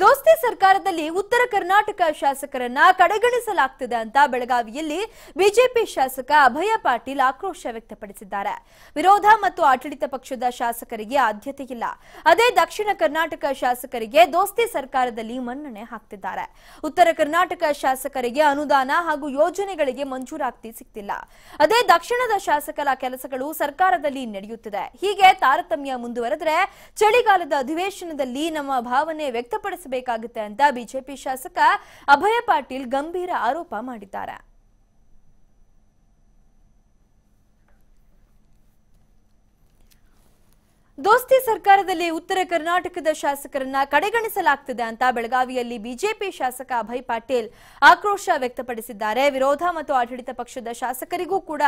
ದೋಸ್ತಿ ಸರ್ಕಾರದಲ್ಲಿ ಉತ್ತರ ಕರ್ನಾಟಕ ಶಾಸಕರನ್ನ ಕಡೆಗಣಿಸಲಾಗ್ತಿದೆ ಅಂತ ಬೆಳಗಾವಿಯಲ್ಲಿ ಬಿಜೆಪಿ ಶಾಸಕ ಅಭಯ ಪಾಟೀಲ್ ಆಕ್ರೋಶ ವ್ಯಕ್ತಪಡಿಸಿದ್ದಾರೆ. ವಿರೋಧ ಮತ್ತು ಆಡಳಿತ ಪಕ್ಷದ ಶಾಸಕರಿಗೆ ಆದ್ಯತೆ ಇಲ್ಲ. ಅದೇ ದಕ್ಷಿಣ ಕರ್ನಾಟಕ ಶಾಸಕರಿಗೆ ದೋಸ್ತಿ ಸರ್ಕಾರದಲ್ಲಿ ಮನ್ನಣೆ ಹಾಕ್ತಿದ್ದಾರೆ. ಉತ್ತರ ಕರ್ನಾಟಕ ಶಾಸಕರಿಗೆ ಅನುದಾನ ಹಾಗೂ ಯೋಜನೆಗಳಿಗೆ ಮಂಜೂರಾತಿ ಸಿಗ್ತಿಲ್ಲ ಅದೇ ದಕ್ಷಿಣದ ಶಾಸಕರ ಕೆಲಸಗಳು ಸರ್ಕಾರದಲ್ಲಿ ನಡೆಯುತ್ತಿದೆ. ಹೀಗೆ ತಾರತಮ್ಯ ಮುಂದುವರೆದರೆ ಚಳಿಗಾಲದ ಅಧಿವೇಶನದಲ್ಲಿ ನಮ್ಮ ಭಾವನೆ ವ್ಯಕ್ತಪಡಿಸಬೇಕಾಗುತ್ತೆ ಅಂತ ಬಿಜೆಪಿ ಶಾಸಕ ಅಭಯ ಪಾಟೀಲ್ ಗಂಭೀರ ಆರೋಪ ಮಾಡಿದ್ದಾರೆ. ದೋಸ್ತಿ ಸರ್ಕಾರದಲ್ಲಿ ಉತ್ತರ ಕರ್ನಾಟಕದ ಶಾಸಕರನ್ನ ಕಡೆಗಣಿಸಲಾಗ್ತಿದೆ ಅಂತ ಬೆಳಗಾವಿಯಲ್ಲಿ ಬಿಜೆಪಿ ಶಾಸಕ ಅಭಯ್ ಪಾಟೀಲ್ ಆಕ್ರೋಶ ವ್ಯಕ್ತಪಡಿಸಿದ್ದಾರೆ. ವಿರೋಧ ಮತ್ತು ಆಡಳಿತ ಪಕ್ಷದ ಶಾಸಕರಿಗೂ ಕೂಡ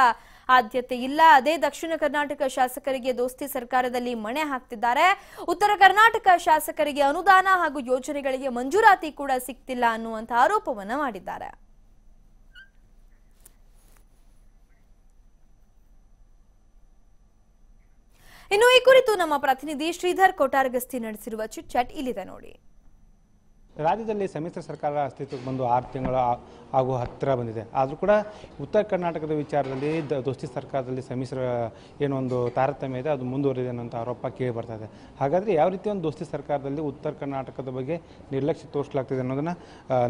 ಆದ್ಯತೆ ಇಲ್ಲ. ಅದೇ ದಕ್ಷಿಣ ಕರ್ನಾಟಕ ಶಾಸಕರಿಗೆ ದೋಸ್ತಿ ಸರ್ಕಾರದಲ್ಲಿ ಮಣೆ ಹಾಕ್ತಿದ್ದಾರೆ. ಉತ್ತರ ಕರ್ನಾಟಕ ಶಾಸಕರಿಗೆ ಅನುದಾನ ಹಾಗೂ ಯೋಜನೆಗಳಿಗೆ ಮಂಜೂರಾತಿ ಕೂಡ ಸಿಗ್ತಿಲ್ಲ ಅನ್ನುವಂತಹ ಆರೋಪವನ್ನು ಮಾಡಿದ್ದಾರೆ. ಇನ್ನು ಈ ಕುರಿತು ನಮ್ಮ ಪ್ರತಿನಿಧಿ ಶ್ರೀಧರ್ ಕೊಟಾರಗಸ್ತಿ ನಡೆಸಿರುವ ಚಿಟ್ ಚಾಟ್ ಇಲ್ಲಿದೆ ನೋಡಿ. ರಾಜ್ಯದಲ್ಲಿ ಸಮ್ಮಿಶ್ರ ಸರ್ಕಾರ ಅಸ್ತಿತ್ವಕ್ಕೆ ಬಂದು ಆರು ತಿಂಗಳ ಹಾಗೂ ಹತ್ತಿರ ಬಂದಿದೆ. ಆದರೂ ಕೂಡ ಉತ್ತರ ಕರ್ನಾಟಕದ ವಿಚಾರದಲ್ಲಿ ದೋಸ್ತಿ ಸರ್ಕಾರದಲ್ಲಿ ಸಮ್ಮಿಶ್ರ ಏನೊಂದು ತಾರತಮ್ಯ ಇದೆ, ಅದು ಮುಂದುವರಿದೆ ಅನ್ನೋಂಥ ಆರೋಪ ಕೇಳಿ ಬರ್ತಾ ಇದೆ. ಹಾಗಾದರೆ ಯಾವ ರೀತಿ ಒಂದು ದೋಸ್ತಿ ಸರ್ಕಾರದಲ್ಲಿ ಉತ್ತರ ಕರ್ನಾಟಕದ ಬಗ್ಗೆ ನಿರ್ಲಕ್ಷ್ಯ ತೋರಿಸಲಾಗ್ತಿದೆ ಅನ್ನೋದನ್ನು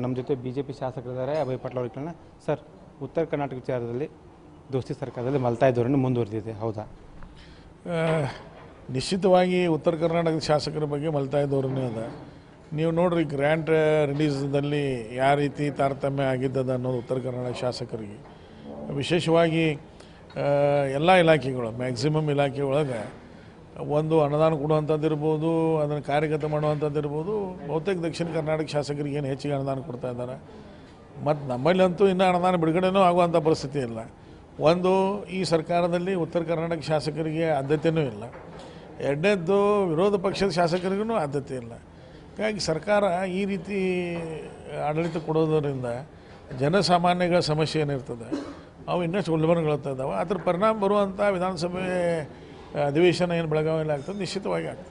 ನಮ್ಮ ಜೊತೆ ಬಿ ಜೆ ಪಿ ಶಾಸಕರಿದ್ದಾರೆ ಅಭಯ್ ಪಾಟೀಲ್ ಸರ್, ಉತ್ತರ ಕರ್ನಾಟಕ ವಿಚಾರದಲ್ಲಿ ದೋಸ್ತಿ ಸರ್ಕಾರದಲ್ಲಿ ಮಲ್ತಾಯಿದ್ದವರನ್ನು ಮುಂದುವರೆದಿದೆ. ಹೌದಾ? ನಿಶ್ಚಿತವಾಗಿ ಉತ್ತರ ಕರ್ನಾಟಕದ ಶಾಸಕರ ಬಗ್ಗೆ ಮಲ್ತಾಯಿ ಧೋರಣೆ ಅದ. ನೀವು ನೋಡ್ರಿ ಗ್ರ್ಯಾಂಟ್ ರಿಲೀಸ್ದಲ್ಲಿ ಯಾವ ರೀತಿ ತಾರತಮ್ಯ ಆಗಿದ್ದದ ಅನ್ನೋದು ಉತ್ತರ ಕರ್ನಾಟಕ ಶಾಸಕರಿಗೆ. ವಿಶೇಷವಾಗಿ ಎಲ್ಲ ಇಲಾಖೆಗಳು ಮ್ಯಾಕ್ಸಿಮಮ್ ಇಲಾಖೆ ಒಳಗೆ ಒಂದು ಅನುದಾನ ಕೊಡುವಂಥದ್ದು ಇರ್ಬೋದು, ಅದನ್ನು ಕಾರ್ಯಗತ ಮಾಡುವಂಥದ್ದು ಇರ್ಬೋದು, ಬಹುತೇಕ ದಕ್ಷಿಣ ಕರ್ನಾಟಕ ಶಾಸಕರಿಗೆ ಏನು ಹೆಚ್ಚಿಗೆ ಅನುದಾನ ಕೊಡ್ತಾ ಇದ್ದಾರೆ. ಮತ್ತು ನಮ್ಮಲ್ಲಂತೂ ಇನ್ನೂ ಅನುದಾನ ಬಿಡುಗಡೆನೂ ಆಗುವಂಥ ಪರಿಸ್ಥಿತಿ ಇಲ್ಲ. ಒಂದು, ಈ ಸರ್ಕಾರದಲ್ಲಿ ಉತ್ತರ ಕರ್ನಾಟಕ ಶಾಸಕರಿಗೆ ಆದ್ಯತೆಯೂ ಇಲ್ಲ. ಎರಡನೇದ್ದು, ವಿರೋಧ ಪಕ್ಷದ ಶಾಸಕರಿಗೂ ಆದ್ಯತೆ ಇಲ್ಲ. ಹೀಗಾಗಿ ಸರ್ಕಾರ ಈ ರೀತಿ ಆಡಳಿತ ಕೊಡೋದರಿಂದ ಜನಸಾಮಾನ್ಯಗಳ ಸಮಸ್ಯೆ ಏನಿರ್ತದೆ, ಅವು ಇನ್ನಷ್ಟು ಉಲ್ಬಣಗೊಳ್ತಾ ಇದ್ದಾವೆ. ಅದ್ರ ಪರಿಣಾಮ ಬರುವಂಥ ವಿಧಾನಸಭೆ ಅಧಿವೇಶನ ಏನು ಬೆಳಗಾವಿಯಲ್ಲಿ ಆಗ್ತದೆ, ನಿಶ್ಚಿತವಾಗಿ ಆಗ್ತದೆ.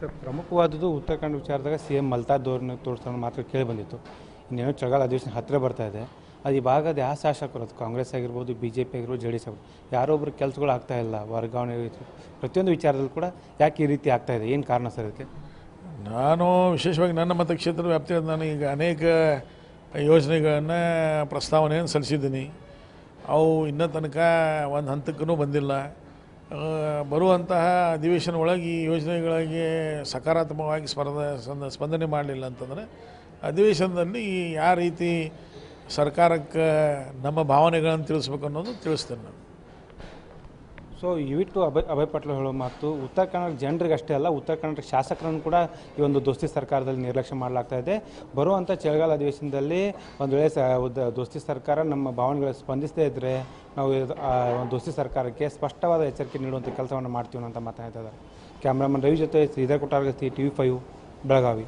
ಸರ್, ಪ್ರಮುಖವಾದದ್ದು ಉತ್ತರ ಕನ್ನಡ ವಿಚಾರದಾಗ ಸಿ ಎಂ ಮಲ್ತಾ ತೋರಿಸ್ತಾನೆ ಮಾತ್ರ ಕೇಳಿ ಬಂದಿತ್ತು. ಇನ್ನೇನೋ ಚಳಿಗಾಲ ಅಧಿವೇಶನ ಹತ್ತಿರ ಬರ್ತಾ ಇದೆ. ಅದು ಈ ಭಾಗದ ಯಾವ ಶಾಸಕರು? ಅದು ಕಾಂಗ್ರೆಸ್ ಆಗಿರ್ಬೋದು ಬಿ ಜೆ ಪಿ ಆಗಿರ್ಬೋದು, ಜೆ ಡಿ ಎಸ್ ಆಗಿರ್ಬೋದು ಯಾರೊಬ್ಬರು ಕೆಲಸಗಳು ಆಗ್ತಾ ಇಲ್ಲ, ವರ್ಗಾವಣೆ ರೀತಿ ಪ್ರತಿಯೊಂದು ವಿಚಾರದಲ್ಲಿ ಕೂಡ ಯಾಕೆ ಈ ರೀತಿ ಆಗ್ತಾ ಇದೆ? ಏನು ಕಾರಣ ಸರ್ ಇದಕ್ಕೆ? ನಾನು ವಿಶೇಷವಾಗಿ ನನ್ನ ಮತಕ್ಷೇತ್ರ ವ್ಯಾಪ್ತಿಯಲ್ಲಿ ನಾನು ಈಗ ಅನೇಕ ಯೋಜನೆಗಳನ್ನು, ಪ್ರಸ್ತಾವನೆಯನ್ನು ಸಲ್ಲಿಸಿದ್ದೀನಿ. ಅವು ಇನ್ನೂ ತನಕ ಒಂದು ಹಂತಕ್ಕೂ ಬಂದಿಲ್ಲ. ಬರುವಂತಹ ಅಧಿವೇಶನ ಒಳಗೆ ಈ ಯೋಜನೆಗಳಿಗೆ ಸಕಾರಾತ್ಮಕವಾಗಿ ಸ್ಪರ್ಧ ಸ್ಪಂದನೆ ಮಾಡಲಿಲ್ಲ ಅಂತಂದರೆ, ಅಧಿವೇಶನದಲ್ಲಿ ಯಾವ ರೀತಿ ಸರ್ಕಾರಕ್ಕೆ ನಮ್ಮ ಭಾವನೆಗಳನ್ನು ತಿಳಿಸ್ಬೇಕು ಅನ್ನೋದು ತಿಳಿಸ್ತೇನೆ ನಾನು. ಸೊ ಇವಿಟ್ಟು ಅಭಯ್ ಅಭಯ್ ಪಟ್ಲು ಹೇಳೋ ಮಾತು, ಉತ್ತರ ಕನ್ನಡ ಜನರಿಗೆ ಅಷ್ಟೇ ಅಲ್ಲ, ಉತ್ತರ ಕರ್ನಾಟಕ ಶಾಸಕರನ್ನು ಕೂಡ ಈ ಒಂದು ದೋಸ್ತಿ ಸರ್ಕಾರದಲ್ಲಿ ನಿರ್ಲಕ್ಷ್ಯ ಮಾಡಲಾಗ್ತಾ ಇದೆ. ಬರುವಂಥ ಚಳಿಗಾಲ ಅಧಿವೇಶನದಲ್ಲಿ ಒಂದು ವೇಳೆ ದೋಸ್ತಿ ಸರ್ಕಾರ ನಮ್ಮ ಭಾವನೆಗಳಿಗೆ ಸ್ಪಂದಿಸದೇ ಇದ್ದರೆ ನಾವು ಒಂದು ದೋಸ್ತಿ ಸರ್ಕಾರಕ್ಕೆ ಸ್ಪಷ್ಟವಾದ ಎಚ್ಚರಿಕೆ ನೀಡುವಂಥ ಕೆಲಸವನ್ನು ಮಾಡ್ತೀವಿ ಅಂತ ಮಾತನಾಡ್ತಾ ಇದ್ದಾರೆ. ಕ್ಯಾಮ್ರಾಮನ್ ರವಿ ಜೊತೆ Sridhar Kottargasti T V five, Belagavi.